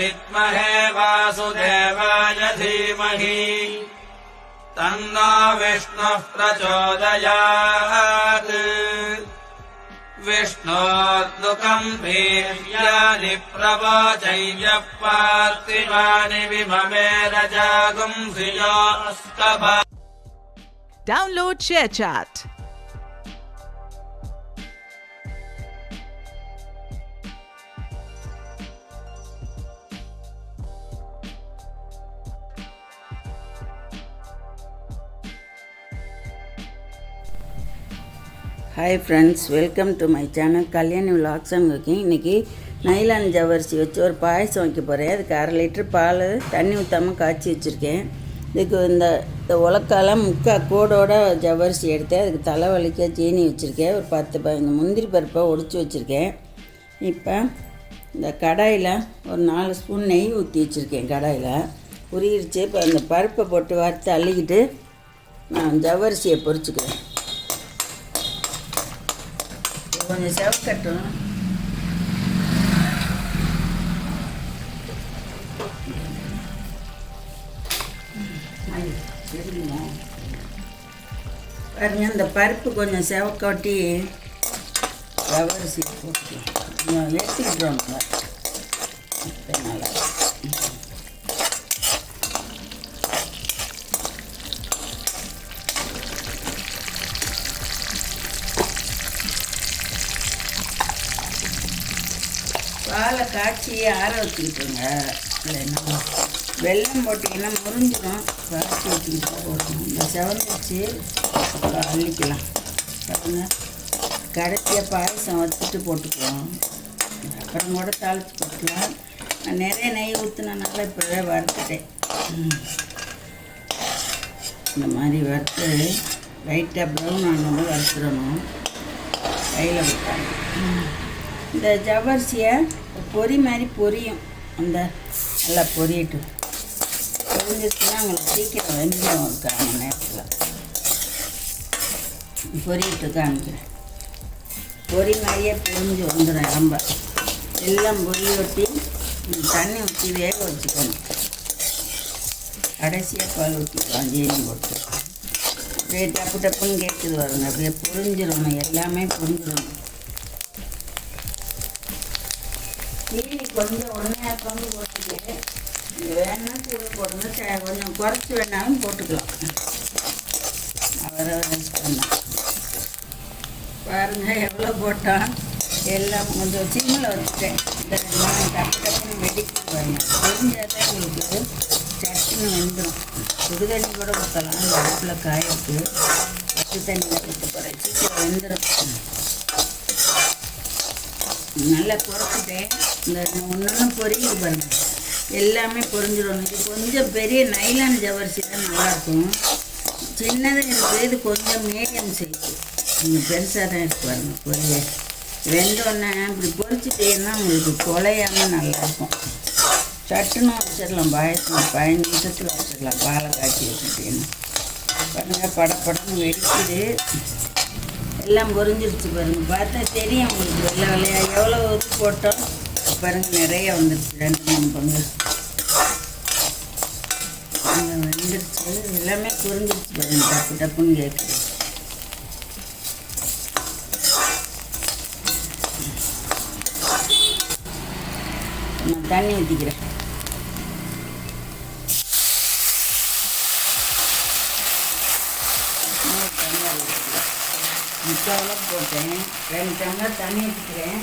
विद्महे वासुदेवाय धीमहि तन्नो विष्णुः प्रचोदयात्। विष्णोद्दुकम् वीर्यानि प्रवोचय्यः पार्थिवानि विममे रजागुंसियोस्तभ Download ShareChat. Hi friends welcome to my channel Kalyani vlogs and cooking இன்றைக்கி நைலான் ஜவரிசி வச்சு ஒரு பாயசம் வைக்க போகிறேன் அதுக்கு அரை லிட்டர் பால் தண்ணி ஊற்றாமல் காய்ச்சி வச்சுருக்கேன். இதுக்கு இந்த இந்த உலக்கால முக்கால் கோடோட ஜவரிசி எடுத்து அதுக்கு தலை வலிக்க சீனி வச்சுருக்கேன். ஒரு பத்து பதினஞ்சு முந்திரி பருப்பை ஒடிச்சு வச்சுருக்கேன். இப்போ இந்த கடாயில் ஒரு நாலு ஸ்பூன் நெய் ஊற்றி வச்சுருக்கேன் கடாயில். உரியிருச்சு இப்போ அந்த பருப்பை போட்டு வறுத்து அள்ளிக்கிட்டு நான் ஜவரிசியை பொறிச்சுக்கிறேன் கொஞ்சம் செவக்கட்டும் பாருங்க இந்த பருப்பு கொஞ்சம் செவக்கட்டி ரவரிசி போட்டு கொஞ்சம் எடுத்துக்கிட்டுருவாங்க நல்லா பாலை காய்ச்சி ஆற வச்சுக்கிட்டுருங்க இல்லைன்னா வெள்ளம் போட்டிங்கன்னா முறிஞ்சிடும் காய்ச்சி வச்சுக்கிட்டு போடணும் இந்த செவந்துச்சு அப்புறம் அள்ளிக்கலாம். பாருங்க. கடைசியாக பாயசம் வச்சுட்டு போட்டுக்குவோம் அப்புறம் கூட தாளித்து போட்டுக்கலாம். நான் நிறைய நெய் ஊற்றுனனால இப்போவே வறுத்துட்டேன். இந்த மாதிரி வறுத்து லைட்டாக ப்ரௌன் ஆனோட வறுத்துடணும். கையில் விட்டாங்க இந்த ஜவ்வரிசியை பொரி மாதிரி பொரியும். அந்த நல்லா பொரியட்டு பொரிஞ்சிருச்சுன்னா உங்களுக்கு சீக்கிரம் வெந்துடும் ஒரு கால் நேரத்தில். பொரியட்டு காமிக்கிறேன். பொரி மாதிரியே பொரிஞ்சு வந்துடும் ரொம்ப எல்லாம் பொறி ஒட்டி தண்ணி ஊற்றி வேக வச்சுக்கணும். கடைசியாக பால் ஊற்றிக்கலாம் ஜீனி போட்டு. அப்படியே டப்பு டப்புன்னு கேட்குது வருங்க அப்படியே புரிஞ்சிடணும் எல்லாமே புரிஞ்சிடணும் சீனி கொஞ்சம் உடனே பங்கு போட்டுட்டு நீங்கள் வேணா கூட போடுங்க கொஞ்சம் குறைச்சி வேணாலும் போட்டுக்கலாம் அவரை பாருங்கள் எவ்வளோ போட்டோம் எல்லாம் கொஞ்சம் சிம்மில் வச்சுட்டேன் இந்த நான் டப்பு டப்புன்னு வெடிக்கு பாருங்க தெரிஞ்சால் தான் உங்களுக்கு சட்டுன்னு வெந்துடும் சுடு தண்ணி கூட ஊற்றலாம் இந்த அடுப்பில் காய விட்டு பச்சை தண்ணியில் விட்டு போகிறேன் சீக்கிரம் வெந்துடும் நல்லா குறைச்சிட்டேன் இந்த ஒன்று பொரியுது பாருங்க எல்லாமே பொறிஞ்சிடணும் இது கொஞ்சம் பெரிய நைலான் ஜவரிசி தான் நல்லாயிருக்கும். சின்னதாக இருக்குது இது கொஞ்சம் மீடியம் சைஸு கொஞ்சம் பெருசாக தான் இருக்கு பாருங்க பொரிய. வெந்தோடனே இப்படி பொரிச்சிட்டேன்னா உங்களுக்கு குலையாமல் நல்லாயிருக்கும். சட்டுன்னு வச்சிடலாம் பாயசம் பதினஞ்சு நிமிஷத்தில் வச்சிடலாம் பாலை காய்ச்சி வச்சுட்டேன்னு பாருங்கள் படப்படன்னு வெடிக்குது. எல்லாம் பொறிஞ்சிருச்சு பாருங்க. பார்த்தா தெரியும் உங்களுக்கு வெள்ளை வெள்ளையாக எவ்வளோ உப்பு போட்டோம்? பாருங்கள் நிறைய வந்துருச்சு. ரெண்டு மூணு பங்கு. அங்கே வந்துருச்சு. எல்லாமே பொறிஞ்சிருச்சு பாருங்க. டப்பு டப்புன்னு கேட்குது நான் தண்ணி ஊற்றிக்கிறேன் இன்னொரு டம்ளர் ஊத்திக்கிறேன். முக்கால் போட்டேன். ரெண்டு டம்ளர் தண்ணி ஊற்றிக்கிறேன்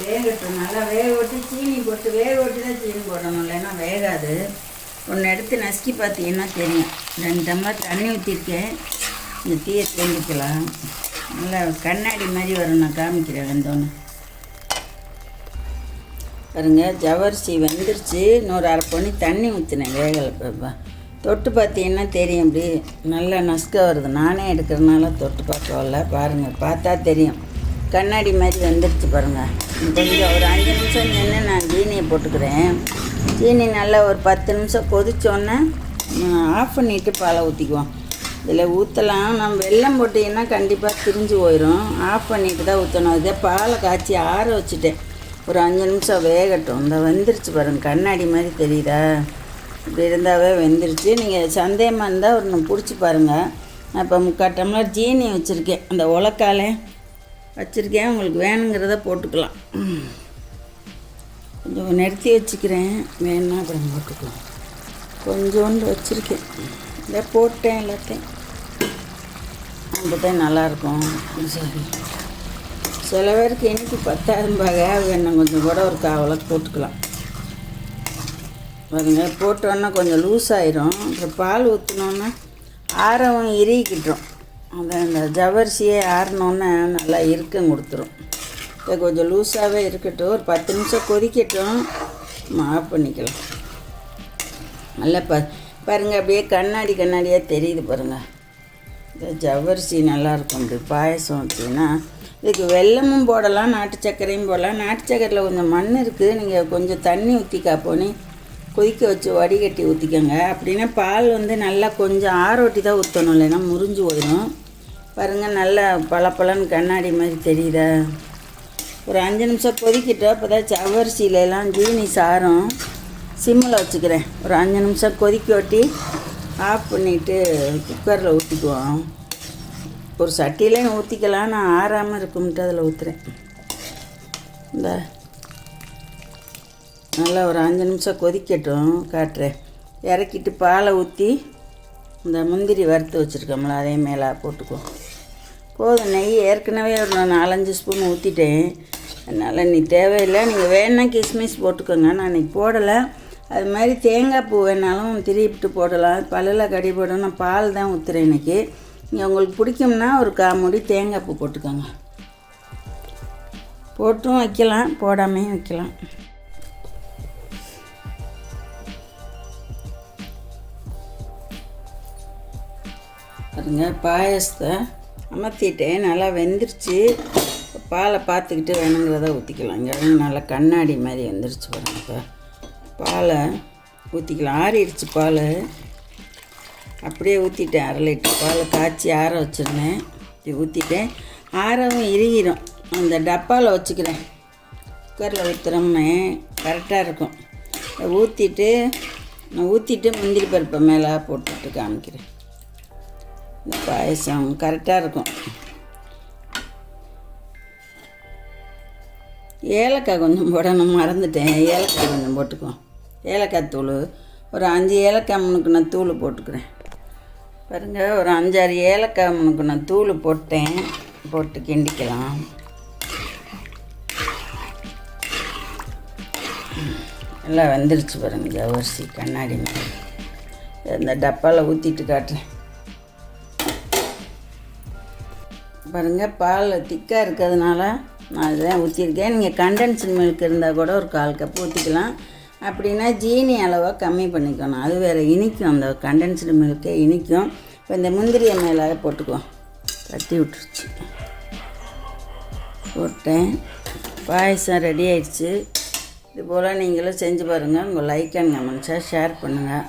வேகட்டும். நல்லா வேக விட்டு சீனி போட்டு வேக விட்டு தான் சீனி போடணும். இல்லைன்னா வேகாது. ஒன்று எடுத்து நசுக்கி பார்த்தீங்கன்னா தெரியும். ரெண்டு டம்ளர் தண்ணி ஊற்றிருக்கேன் இந்த தீயை தேங்கிக்கலாம். நல்லா கண்ணாடி மாதிரி வரும். நான் காமிக்கிறேன் வந்தோன்னே. பாருங்கள் ஜவரிசி வெந்துருச்சு. இன்னொரு அரை பொண்ணி தண்ணி ஊற்றினேன் வேகலை பாப்பா. தொட்டு பார்த்தீங்கன்னா தெரியும் அப்படி? நல்லா நசுக்க வருது. நானே எடுக்கிறதுனால தொட்டு பார்க்கல பாருங்கள் பார்த்தா தெரியும். கண்ணாடி மாதிரி வந்துடுச்சு பாருங்கள் கொஞ்சம் ஒரு அஞ்சு நிமிஷம் நின்று நான் சீனியை போட்டுக்கிறேன். சீனி நல்லா ஒரு பத்து நிமிஷம் கொதிச்சோன்னே ஆஃப் பண்ணிவிட்டு பாலை ஊற்றிக்குவோம் இதில் ஊற்றலாம் நம்ம வெள்ளம் போட்டிங்கன்னா கண்டிப்பாக திரிஞ்சு போயிடும் ஆஃப் பண்ணிட்டு தான் ஊற்றணும் இதே பாலை காய்ச்சி ஆற வச்சுட்டேன். ஒரு அஞ்சு நிமிஷம் வேகட்டும். இந்த வந்துருச்சு பாருங்க. கண்ணாடி மாதிரி தெரியுதா? இப்படி இருந்தாவே வெந்துருச்சு. நீங்கள் சந்தேகமாக இருந்தால் ஒரு நம்ம பிடிச்சி பாருங்கள் நான் இப்போ முக்கால் டம்ளர் ஜீனி வச்சுருக்கேன். அந்த உலக்காலே வச்சுருக்கேன். உங்களுக்கு வேணுங்கிறத போட்டுக்கலாம். கொஞ்சம் நிறுத்தி வச்சுக்கிறேன். வேணும்னா அப்புறம் போட்டுக்கலாம். கொஞ்சோண்டு வச்சுருக்கேன். இதை போட்டேன் எல்லாத்தையும். அப்போ நல்லாயிருக்கும் சரி. சில பேருக்கு இனிப்பு பத்தாயிரம்பாக வேணும் கொஞ்சம் கூட ஒரு காவலுக்கு போட்டுக்கலாம். பாருங்க போட்டோன்னா கொஞ்சம் லூஸ் ஆயிரும் அப்புறம் பால் ஊற்றினோன்னா ஆரவும் இறுகிக்கிட்டோம். அந்த அந்த ஜவரிசியே ஆறினோன்னே நல்லா இறுக்கம் கொடுத்துரும். இப்போ கொஞ்சம் லூஸாகவே இருக்கட்டும். ஒரு பத்து நிமிஷம் கொதிக்கட்டும். ஆஃப் பண்ணிக்கலாம். நல்லா ப பாருங்கள் அப்படியே கண்ணாடி கண்ணாடியாக தெரியுது பாருங்கள் இந்த ஜவரிசி நல்லாயிருக்கும் இப்படி பாயசம் வச்சிங்கன்னா இதுக்கு வெல்லமும் போடலாம் நாட்டு சர்க்கரையும் போடலாம். நாட்டு சர்க்கரையில் கொஞ்சம் மண் இருக்குது நீங்கள் கொஞ்சம் தண்ணி ஊற்றி காப்போனி கொதிக்க வச்சு வடிகட்டி ஊற்றிக்கோங்க அப்படின்னா பால் வந்து நல்லா கொஞ்சம் ஆரோட்டி தான் ஊற்றணும் இல்லைன்னா முறிஞ்சு போயிடும். பாருங்கள் நல்லா பளபளன்னு கண்ணாடி மாதிரி தெரியுதா? ஒரு அஞ்சு நிமிஷம் கொதிக்கிட்டோம் இப்போ தான் சவரிசியிலலாம் ஜீனி சாரம் சிம்மில் வச்சுக்கிறேன். ஒரு அஞ்சு நிமிஷம் கொதிக்க ஒட்டி ஆஃப் பண்ணிவிட்டு குக்கரில் ஊற்றிக்குவோம் ஒரு சட்டியிலையும் ஊற்றிக்கலாம் நான் ஆறாமல் இருக்கும்ட்டு அதில் ஊற்றுறேன் இந்த நல்லா ஒரு அஞ்சு நிமிஷம் கொதிக்கட்டும் காட்டுறேன் இறக்கிட்டு பாலை ஊற்றி இந்த முந்திரி வறுத்து வச்சுருக்கோம்ல அதே மேலே போட்டுக்குவோம் போதும் நெய் ஏற்கனவே ஒரு நான் நாலஞ்சு ஸ்பூன் ஊற்றிட்டேன் அதனால் நீ தேவையில்லை நீங்கள் வேணால் கிஸ்மிஸ் போட்டுக்கோங்க. நான் இன்றைக்கி போடலை. அது மாதிரி தேங்காய் பூ வேணாலும் திருப்பிட்டு போடலாம். பல்லில் கடி போடணும் நான் பால் தான் ஊற்றுறேன் இன்னைக்கு. நீங்கள் உங்களுக்கு பிடிக்கும்னா ஒரு கா முடி தேங்காய் பூ போட்டுக்கோங்க. போட்டும் வைக்கலாம் போடாமையும் வைக்கலாம். பாருங்க பாயசத்தை அமர்த்திட்டேன். நல்லா வெந்துருச்சு. பாலை பார்த்துக்கிட்டு வேணுங்கிறத ஊற்றிக்கலாம் இங்கே நல்லா கண்ணாடி மாதிரி வந்துருச்சு பாருங்க பாலை ஊற்றிக்கலாம் ஆறிடுச்சு பால். அப்படியே ஊற்றிட்டேன் அரை லிட்டர் பால் காய்ச்சி ஆற வச்சுருந்தேன். இப்படி ஊற்றிட்டேன் ஆறவும் இறுகிடும் அந்த டப்பாவில் வச்சுக்கிறேன். குக்கரில் ஊற்றுறோம்னே கரெக்டாக இருக்கும். ஊற்றிட்டு நான் ஊற்றிட்டு முந்திரி பருப்பை மேலே போட்டுட்டு காமிக்கிறேன். இந்த பாயசம். கரெக்டாக இருக்கும். ஏலக்காய் கொஞ்சம் போடணும். மறந்துட்டேன். ஏலக்காய் கொஞ்சம் போட்டுக்குவோம் ஏலக்காய் தூள். ஒரு அஞ்சு ஏலக்காய் முனுக்கு நான் தூள் போட்டுக்கிறேன். பாருங்க ஒரு அஞ்சாறு ஏலக்காய் முனுக்கு நான் தூள் போட்டேன். போட்டு கிண்டிக்கலாம். எல்லாம் வெந்துருச்சு பாருங்க ஜவரிசி கண்ணாடி இந்த டப்பாவில் ஊற்றிட்டு காட்டுறேன். பாருங்கள் பால் திக்காக இருக்கிறதுனால நான் அதுதான் ஊற்றிருக்கேன் நீங்கள் கண்டென்ஸ்டு மில்க் இருந்தால் கூட ஒரு கால் கப் ஊற்றிக்கலாம் அப்படின்னா ஜீனி அளவாக கம்மி பண்ணிக்கணும். அது வேறு இனிக்கும். அந்த கண்டென்ஸ்டு மில்க்கே இனிக்கும். இப்போ இந்த முந்திரியை மேலே போட்டுக்குவோம் தட்டி விட்டுருச்சு. போட்டேன். பாயசம் ரெடி ஆயிடுச்சு. இது போல் நீங்களும் செஞ்சு பாருங்கள் உங்கள் லைக் அண்ட் கமெண்ட்ஸாக ஷேர் பண்ணுங்கள்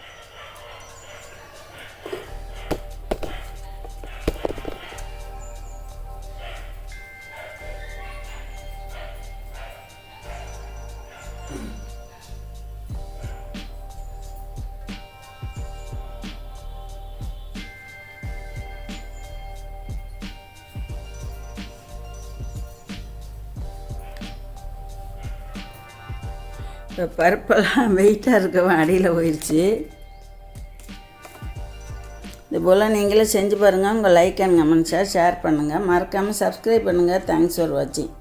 இப்போ பருப்பெல்லாம் வெயிட்டாக இருக்கவன் அடியில் போயிடுச்சு இது போல் நீங்களும் செஞ்சு பாருங்கள் உங்கள் லைக் அண்ட் கமெண்ட்ஸை ஷேர் பண்ணுங்கள் மறக்காமல் சப்ஸ்கிரைப் பண்ணுங்கள் தேங்க்ஸ் ஃபார் வாட்சிங்